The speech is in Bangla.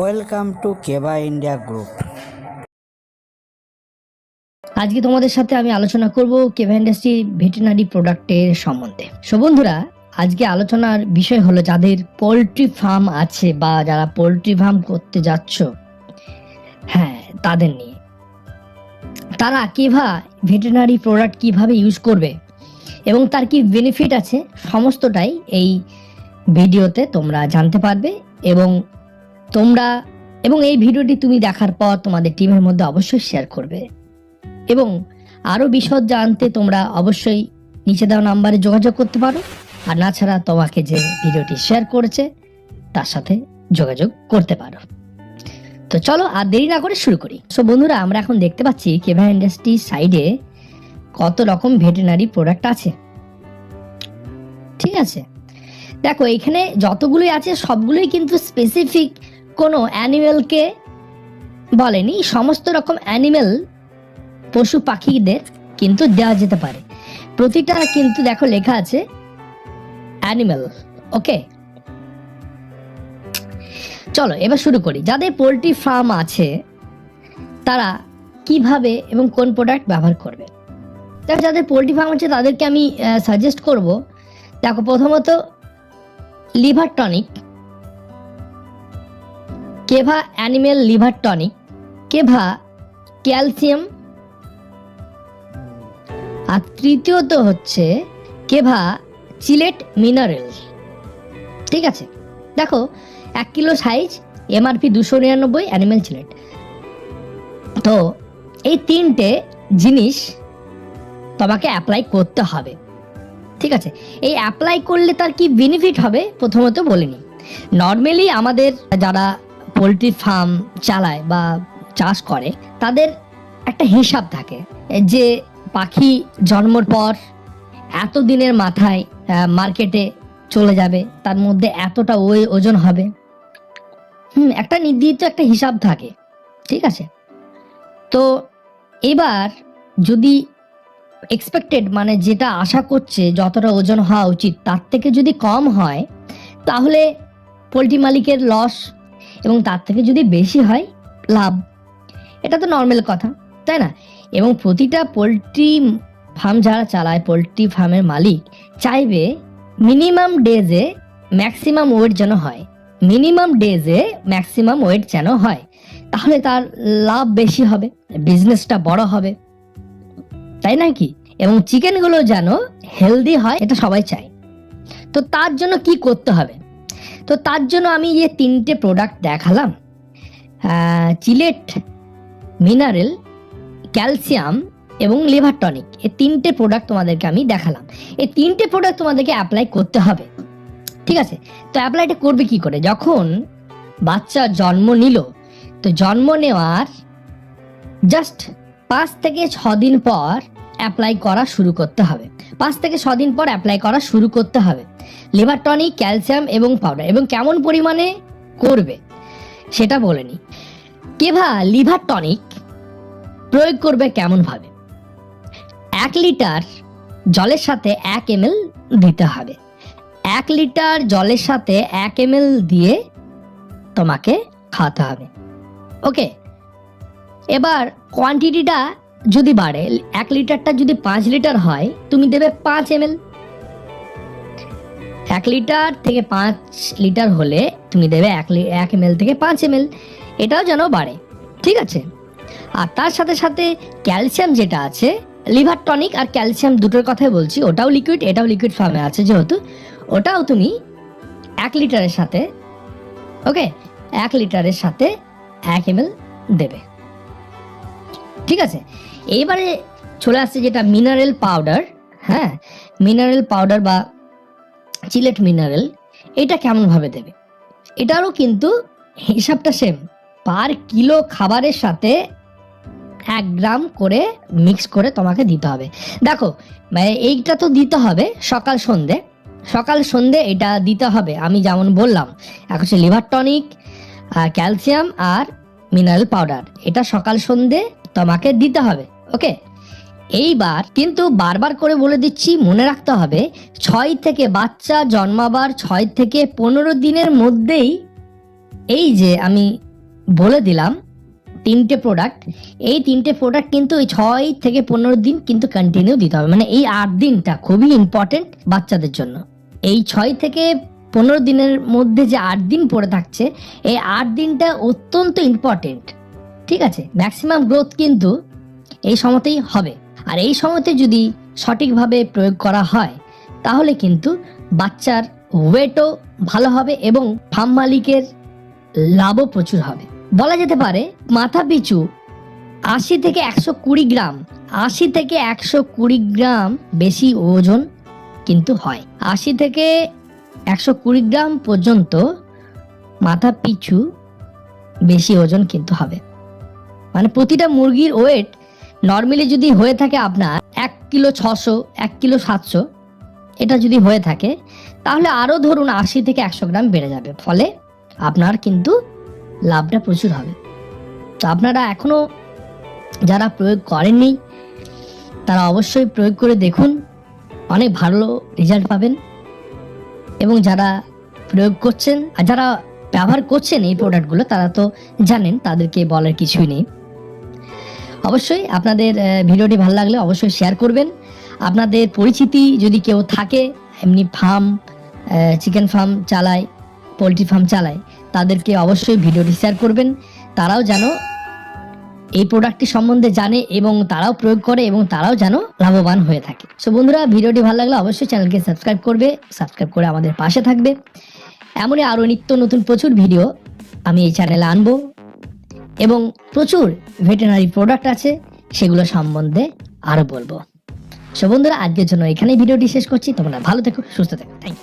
Welcome to Keva India group. আজকে তোমাদের সাথে আমি আলোচনা করব কেভা ইন্ডাস্ট্রি ভেটেরিনারি প্রোডাক্টের সম্বন্ধে। সো বন্ধুরা, আজকে আলোচনার বিষয় হলো যাদের পোলট্রি ফার্ম আছে বা যারা পোলট্রি ফার্ম করতে যাচ্ছ হ্যাঁ তাদের নিয়ে। তারা কেভা ভেটেরিনারি প্রোডাক্ট কীভাবে ইউজ করবে এবং তার কি বেনিফিট আছে, সমস্তটাই এই ভিডিওতে তোমরা জানতে পারবে এবং তোমরা এবং এই ভিডিওটি তুমি দেখার পর তোমাদের টিমের মধ্যে অবশ্যই শেয়ার করবে। এবং আরও বিশদ জানতে তোমরা অবশ্যই নিচে দেওয়া নাম্বারে যোগাযোগ করতে পারো। আর না ছাড়া তোমাকে যে ভিডিওটি শেয়ার করেছে, তার সাথে যোগাযোগ করতে পারো। তো চলো আর দেরি না করে শুরু করি। সো বন্ধুরা, আমরা এখন দেখতে পাচ্ছি কেভা ইন্ডাস্ট্রি সাইডে কত রকম ভেটেরিনারি প্রোডাক্ট আছে। ঠিক আছে? দেখো, এখানে যতগুলোই আছে, সবগুলোই কিন্তু স্পেসিফিক কোনো অ্যানিমেলকে বলেনি, সমস্ত রকম অ্যানিমেল পশু পাখিদের কিন্তু দেওয়া যেতে পারে। প্রতিটা কিন্তু দেখো লেখা আছে অ্যানিমেল, ওকে? চলো, এবার শুরু করি। যাদের পোলট্রি ফার্ম আছে, তারা কীভাবে এবং কোন প্রোডাক্ট ব্যবহার করবে? দেখো, যাদের পোলট্রি ফার্ম আছে, তাদেরকে আমি সাজেস্ট করব। দেখো, প্রথমত liver tonic Keva animal liver tonic, Keva calcium, আর তৃতীয়ত হচ্ছে কেভা চিলেট মিনারেল। ঠিক আছে? দেখো, এক কিলো সাইজ এমআরপি দুশো নিরানব্বই অ্যানিমেল চিলেট। তো এই তিনটে জিনিস তোমাকে অ্যাপ্লাই করতে হবে। ঠিক আছে? এই অ্যাপ্লাই করলে তার কি বেনিফিট হবে? প্রথমত বলিনি। নর্মালি আমাদের যারা পোলট্রি ফার্ম চালায় বা চাষ করে, তাদের একটা হিসাব থাকে যে পাখি জন্মর পর এত দিনের মাথায় মার্কেটে চলে যাবে, তার মধ্যে এতটা ওই ওজন হবে। হুম, একটা নির্দিষ্ট একটা হিসাব থাকে, ঠিক আছে? তো এবার যদি এক্সপেক্টেড মানে যেটা আশা করছে যতটা ওজন হওয়া উচিত, তার থেকে যদি কম হয়, তাহলে পোলট্রি মালিকের লস এবং তার থেকে যদি বেশি হয়, লাভ। এটা তো নর্মাল কথা, তাই না? এবং প্রতিটা পোলট্রি ফার্ম যারা চালায়, পোলট্রি ফার্মের মালিক, চাইবে মিনিমাম ডেজে ম্যাক্সিমাম ওয়েট যেন হয়। মিনিমাম ডেজে ম্যাক্সিমাম ওয়েট যেন হয়। তাহলে তার লাভ বেশি হবে বিজনেসটা বড় হবে। তাই না কি? এবং চিকেনগুলো যেন হেলদি হয়, এটা সবাই চায়। তো তার জন্য কি করতে হবে? তো তার জন্য আমি যে তিনটে প্রোডাক্ট দেখালাম। চিলেট মিনারেল ক্যালসিয়াম এবং লিভার টনিক এই তিনটে প্রোডাক্ট তোমাদেরকে আমি দেখালাম। এই তিনটে প্রোডাক্ট তোমাদেরকে অ্যাপ্লাই করতে হবে। ঠিক আছে? তো অ্যাপ্লাইটা করবে কি করে? যখন বাচ্চা জন্ম নিল, তো জন্ম নেওয়ার জাস্ট পাঁচ থেকে ছ দিন পর অ্যাপ্লাই করা শুরু করতে হবে। পাঁচ থেকে ছ দিন পর অ্যাপ্লাই করা শুরু করতে হবে। লিভার টনিক, ক্যালসিয়াম এবং পাউডার এবং কেমন পরিমাণে করবে সেটা বলে নি কেভা, লিভার টনিক প্রয়োগ করবে কেমন ভাবে এক লিটার জলের সাথে এক এম দিতে হবে। এক লিটার জলের সাথে এক এম দিয়ে তোমাকে খাওয়াতে হবে। ওকে, এবার কোয়ান্টিটিটা যদি বাড়ে, এক লিটারটা যদি পাঁচ লিটার হয়, তুমি দেবে পাঁচ এম এক লিটার থেকে পাঁচ লিটার হলে তুমি দেবে এক এক এম থেকে পাঁচ এম এটাও যেন বাড়ে, ঠিক আছে? আর তার সাথে সাথে ক্যালসিয়াম যেটা আছে, লিভার টনিক আর ক্যালসিয়াম দুটোর কথাই বলছি, ওটাও লিকুইড, এটাও লিকুইড ফর্মে আছে যেহেতু, ওটাও তুমি এক লিটারের সাথে, ওকে? এক লিটারের সাথে এক এম দেবে। ঠিক আছে? এইবারে চলে আসছে যেটা মিনারেল পাউডার হ্যাঁ? মিনারেল পাউডার বা চিলেট মিনারেল এটা কেমনভাবে দেবে? এটারও কিন্তু হিসাবটা সেম পার কিলো খাবারের সাথে এক গ্রাম করে মিক্স করে তোমাকে দিতে হবে। দেখো মানে এইটা তো দিতে হবে সকাল সন্ধে। সকাল সন্ধে এটা দিতে হবে, আমি যেমন বললাম, এক হচ্ছে লিভার টনিক ক্যালসিয়াম আর মিনারেল পাউডার এটা সকাল সন্ধে তোমাকে দিতে হবে। ওকে এইবার কিন্তু বারবার করে বলে দিচ্ছি, মনে রাখতে হবে, ছয় থেকে বাচ্চা জন্মাবার ছয় থেকে পনেরো দিনের মধ্যেই এই যে আমি বলে দিলাম তিনটে প্রোডাক্ট এই তিনটে প্রোডাক্ট কিন্তু ওই ছয় থেকে পনেরো দিন কিন্তু কন্টিনিউ দিতে হবে। মানে এই আট দিনটা খুবই ইম্পর্টেন্ট বাচ্চাদের জন্য। এই ছয় থেকে পনেরো দিনের মধ্যে যে আট দিন পড়ে থাকছে, এই আট দিনটা অত্যন্ত ইম্পর্টেন্ট ঠিক আছে? ম্যাক্সিমাম গ্রোথ কিন্তু এই সময়তেই হবে। আর এই সময়তে যদি সঠিকভাবে প্রয়োগ করা হয়, তাহলে কিন্তু বাচ্চার ওয়েটও ভালো হবে এবং ফার্ম মালিকের লাভও প্রচুর হবে। বলা যেতে পারে, মাথা পিছু আশি থেকে একশো কুড়ি গ্রাম, আশি থেকে একশো কুড়ি গ্রাম বেশি ওজন কিন্তু হয়। আশি থেকে একশো কুড়ি গ্রাম পর্যন্ত মাথা পিছু বেশি ওজন কিন্তু হবে। মানে প্রতিটা মুরগির ওয়েট নর্মালি যদি হয়ে থাকে আপনার এক কিলো ছশো, এক কিলো সাতশো, এটা যদি হয়ে থাকে, তাহলে আরও ধরুন আশি থেকে একশো গ্রাম বেড়ে যাবে। ফলে আপনার কিন্তু লাভটা প্রচুর হবে। তো আপনারা এখনও যারা প্রয়োগ করেননি, তারা অবশ্যই প্রয়োগ করে দেখুন। অনেক ভালো রেজাল্ট পাবেন। এবং যারা প্রয়োগ করছেন, আর যারা ব্যবহার করছেন এই প্রোডাক্টগুলো তারা তো জানেন, তাদেরকে বলার কিছুই নেই। অবশ্যই আপনাদের ভিডিওটি ভালো লাগলে অবশ্যই শেয়ার করবেন। আপনাদের পরিচিতি যদি কেউ থাকে, এমনি ফার্ম চিকেন ফার্ম চালায় পোলট্রি ফার্ম চালায়, তাদেরকে অবশ্যই ভিডিওটি শেয়ার করবেন। তারাও যেন এই প্রোডাক্টটি সম্বন্ধে জানে এবং তারাও প্রয়োগ করে এবং তারাও যেন লাভবান হয়ে থাকে। সো বন্ধুরা, ভিডিওটি ভালো লাগলে অবশ্যই চ্যানেলকে সাবস্ক্রাইব করবে সাবস্ক্রাইব করে আমাদের পাশে থাকবে। এমনই আরও নিত্য নতুন প্রচুর ভিডিও আমি এই চ্যানেলে আনব। এবং প্রচুর ভেটেনারি প্রোডাক্ট আছে, সেগুলো সম্বন্ধে আরও বলব। সো বন্ধুরা, আজকের জন্য এখানেই ভিডিওটি শেষ করছি। তোমরা ভালো থেকো, সুস্থ থেকো। থ্যাংক